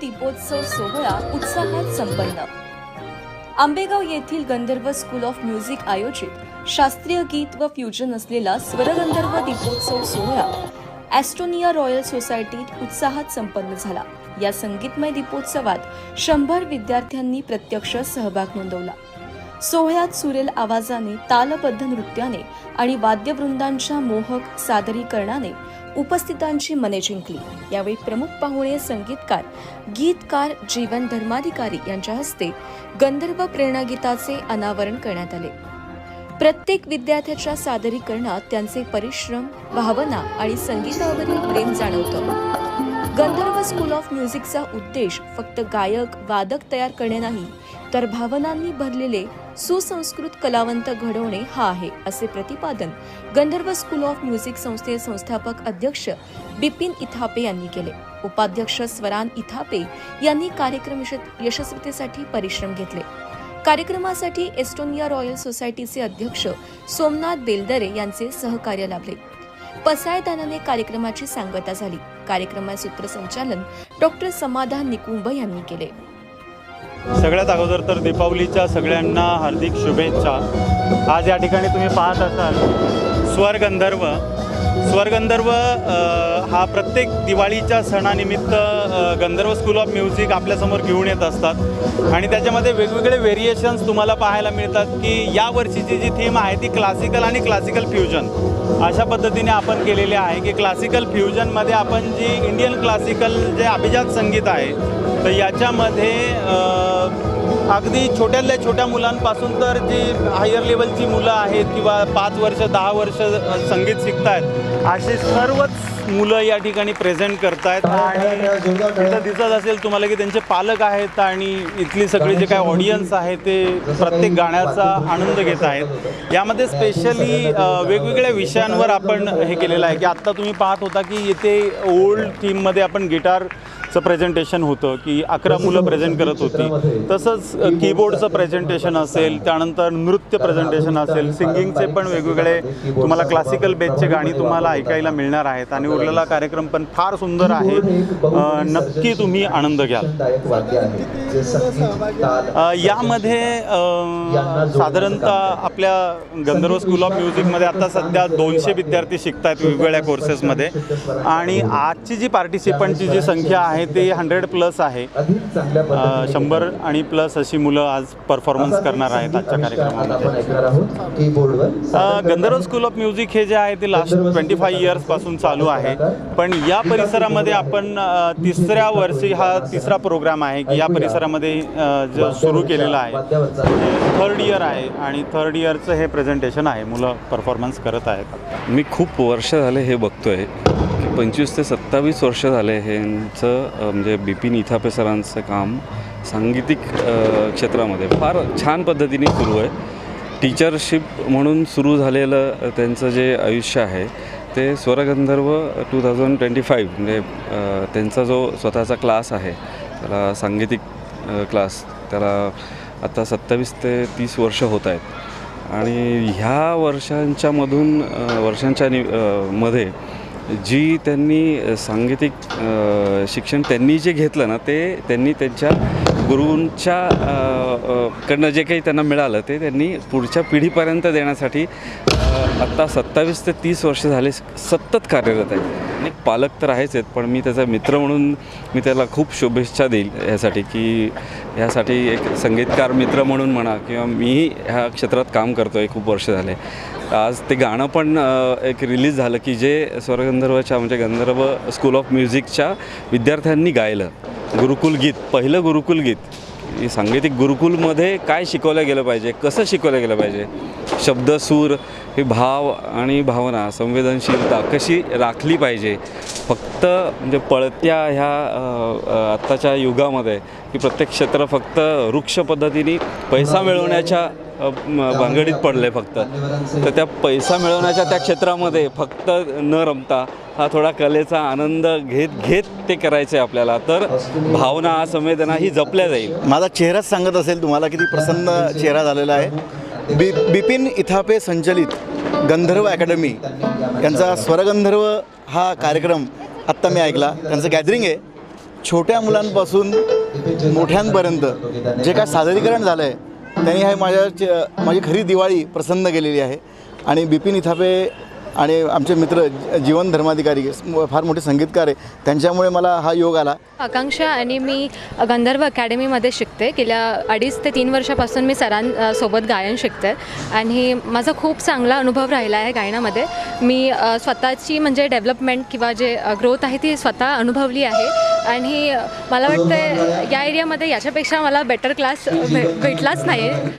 दीपोत्सव सोहळा उत्साहात संपन्न. आंबेगाव येथील गंधर्व स्कूल ऑफ म्युझिक आयोजित शास्त्रीय गीत व फ्युजन असलेला स्वरगंधर्व दीपोत्सव सोहळा ॲस्टोनिया रॉयल सोसायटीत उत्साहात संपन्न झाला. या संगीतमय दीपोत्सवात शंभर विद्यार्थ्यांनी प्रत्यक्ष सहभाग नोंदवला. सोहळ्यात सुरेल आवाजाने तालबद्ध नृत्याने आणि वाद्यवृंदांच्या मोहक सादरीकरणाने उपस्थितांची मने जिंकली. यावेळी प्रमुख पाहुणे संगीतकार गीतकार जीवन धर्माधिकारी यांच्या हस्ते गंधर्व प्रेरणागीताचे अनावरण करण्यात आले. प्रत्येक विद्यार्थ्याच्या सादरीकरणात त्यांचे परिश्रम भावना आणि संगीतावरील प्रेम जाणवतं. गंधर्व स्कूल ऑफ म्युझिकचा उद्देश फक्त गायक वादक तयार करणे नाही तर भावनांनी भरलेले सुसंस्कृत कलावंत घडवणे हा आहे असे प्रतिपादन गंधर्व स्कूल ऑफ म्युझिक संस्थेचे संस्थापक अध्यक्ष बिपिन इथापे यांनी केले. उपाध्यक्ष स्वरान इथापे यांनी कार्यक्रम यशस्वीतेसाठी परिश्रम घेतले. कार्यक्रमासाठी एस्टोनिया रॉयल सोसायटीचे अध्यक्ष सोमनाथ बेलदरे यांचे सहकार्य लाभले. पसायदानाने कार्यक्रमाची सांगता झाली. कार्यक्रमाचे सूत्रसंचालन डॉक्टर समाधान निकुंभ यांनी केले. सगळ्यात अगोदर तर दीपावलीच्या सगळ्यांना हार्दिक शुभेच्छा. आज या ठिकाणी तुम्ही पाहत असाल स्वरगंधर्व स्वरगंधर्व हा प्रत्येक दिवाळीच्या सणानिमित्त गंधर्व स्कूल ऑफ म्युझिक आपल्यासमोर घेऊन येत असतात. आणि त्याच्यामध्ये वेगवेगळे व्हेरिएशन्स तुम्हाला पाहायला मिळतात की या वर्षीची जी थीम आहे ती क्लासिकल आणि क्लासिकल फ्युजन अशा पद्धतीने आपण केलेली आहे की क्लासिकल फ्युजनमध्ये आपण जी इंडियन क्लासिकल जे अभिजात संगीत आहे तर याच्यामध्ये अगदी छोट्यातल्या छोट्या मुलांपासून तर जी हायर लेवलची मुलं आहेत किंवा पाच वर्ष दहा वर्ष संगीत संगीत शिकतायत असे सर्वच मुलं या ठिकाणी प्रेझेंट करतायत. आणि इथं दिसत असेल तुम्हाला की त्यांचे पालक आहेत आणि इथली सगळी जे काय ऑडियन्स आहे ते प्रत्येक गाण्याचा आनंद घेत आहेत. यामध्ये स्पेशली वेगवेगळ्या विषयांवर आपण हे केलेलं आहे की आत्ता तुम्ही पाहत होता की इथे ओल्ड थीममध्ये आपण गिटारचं प्रेझेंटेशन होतं की अकरा मुलं प्रेझेंट करत होती. तसंच कीबोर्डचं प्रेझेंटेशन असेल त्यानंतर नृत्य प्रेझेंटेशन असेल सिंगिंगचे पण वेगवेगळे तुम्हाला क्लासिकल बेसचे गाणी तुम्हाला ऐकायला मिळणार आहेत. आणि उरलेला कार्यक्रम पण फार सुंदर आहे. नक्की तुम्ही आनंद घ्याल. यामध्ये साधारणतः आपल्या गंधर्व स्कूल ऑफ म्युझिकमध्ये आता सध्या दोनशे विद्यार्थी शिकत आहेत वेगवेगळ्या कोर्सेसमध्ये आणि आजची जी पार्टिसिपंटची जी संख्या आहे ती हंड्रेड प्लस आहे. शंभर आणि प्लस अशी मुलं आज परफॉर्मन्स करणार आहेत आजच्या कार्यक्रमामध्ये. गंधर्व स्कूल ऑफ म्युझिक हे जे आहे ते लास्ट ट्वेंटी फाय इयर्सपासून चालू आहे. पण या परिसरामध्ये आपण तिसऱ्या वर्षी हा तिसरा प्रोग्राम आहे की या परिसरामध्ये जो सुरू केलेला आहे. थर्ड इयर आहे आणि थर्ड इयरचं हे प्रेझेंटेशन आहे. मुलं परफॉर्मन्स करत आहेत. मी खूप वर्ष झाले हे बघतोय. की पंचवीस ते सत्तावीस वर्ष झाले ह्यांचं म्हणजे बिपिन इथापे सरांचं काम सांगीतिक क्षेत्रामध्ये फार छान पद्धतीने सुरू आहे. टीचरशिप म्हणून सुरू झालेलं त्यांचं जे आयुष्य आहे ते Swargandharva two thousand twenty five म्हणजे त्यांचा जो स्वतःचा क्लास आहे त्याला सांगीतिक क्लास त्याला आता सत्तावीस ते तीस वर्ष होत आहेत. आणि ह्या वर्षांच्यामधून वर्षांच्या नि मध्ये जी त्यांनी सांगीतिक शिक्षण त्यांनी जे घेतलं ना ते त्यांनी त्यांच्या गुरूंच्या कडनं जे काही त्यांना मिळालं ते त्यांनी पुढच्या पिढीपर्यंत देण्यासाठी आत्ता सत्तावीस ते तीस वर्ष झाले सतत कार्यरत आहे आणि पालक तर आहेच आहेत पण मी त्याचा मित्र म्हणून मी त्याला खूप शुभेच्छा देईल ह्यासाठी की ह्यासाठी एक संगीतकार मित्र म्हणून म्हणा किंवा मीही ह्या क्षेत्रात काम करतो आहे खूप वर्ष झाले. आज ते गाणं पण एक रिलीज झालं की जे स्वरगंधर्वच्या म्हणजे गंधर्व स्कूल ऑफ म्युझिकच्या विद्यार्थ्यांनी गायलं. गुरुकुल गीत पहिलं गुरुकुल गीत. की सांगीतिक गुरुकुलमध्ये काय शिकवलं गेलं पाहिजे कसं शिकवलं गेलं पाहिजे? शब्द सूर हे भाव आणि भावना संवेदनशीलता कशी राखली पाहिजे? फक्त म्हणजे पळत्या ह्या आत्ताच्या युगामध्ये की प्रत्येक क्षेत्र फक्त वृक्ष पद्धतीने पैसा मिळवण्याच्या भांगडीत पडलं आहे पडले फक्त. तर त्या पैसा मिळवण्याच्या त्या क्षेत्रामध्ये फक्त न रमता हा थोडा कलेचा आनंद घेत घेत ते करायचं आहे आपल्याला. तर भावना संवेदना ही जपल्या जाईल. माझा चेहराच सांगत असेल तुम्हाला किती प्रसन्न चेहरा झालेला आहे. बि बिपिन इथापे संचलित गंधर्व अकॅडमी. यांचा स्वरगंधर्व हा कार्यक्रम आत्ता मी ऐकला. त्यांचं गॅदरिंग आहे. छोट्या मुलांपासून मोठ्यांपर्यंत जे काय सादरीकरण झालं आहे त्यांनी हे माझ्या माझी खरी दिवाळी प्रसन्न केलेली आहे. आणि बिपिन इथापे आणि आमचे मित्र जीवन धर्माधिकारी फार मोठे संगीतकार आहे. त्यांच्यामुळे मला हा योग आला. आकांक्षा आणि मी गंधर्व अकॅडमीमध्ये शिकते. गेल्या अडीच ते तीन वर्षापासून मी सरांसोबत गायन शिकते. आणि माझा खूप चांगला अनुभव राहिला आहे गायनामध्ये. मी स्वतःची म्हणजे डेव्हलपमेंट किंवा जे ग्रोथ आहे ती स्वतः अनुभवली आहे. आणि मला वाटतं या एरियामध्ये याच्यापेक्षा मला बेटर क्लास भे भेटलाच नाही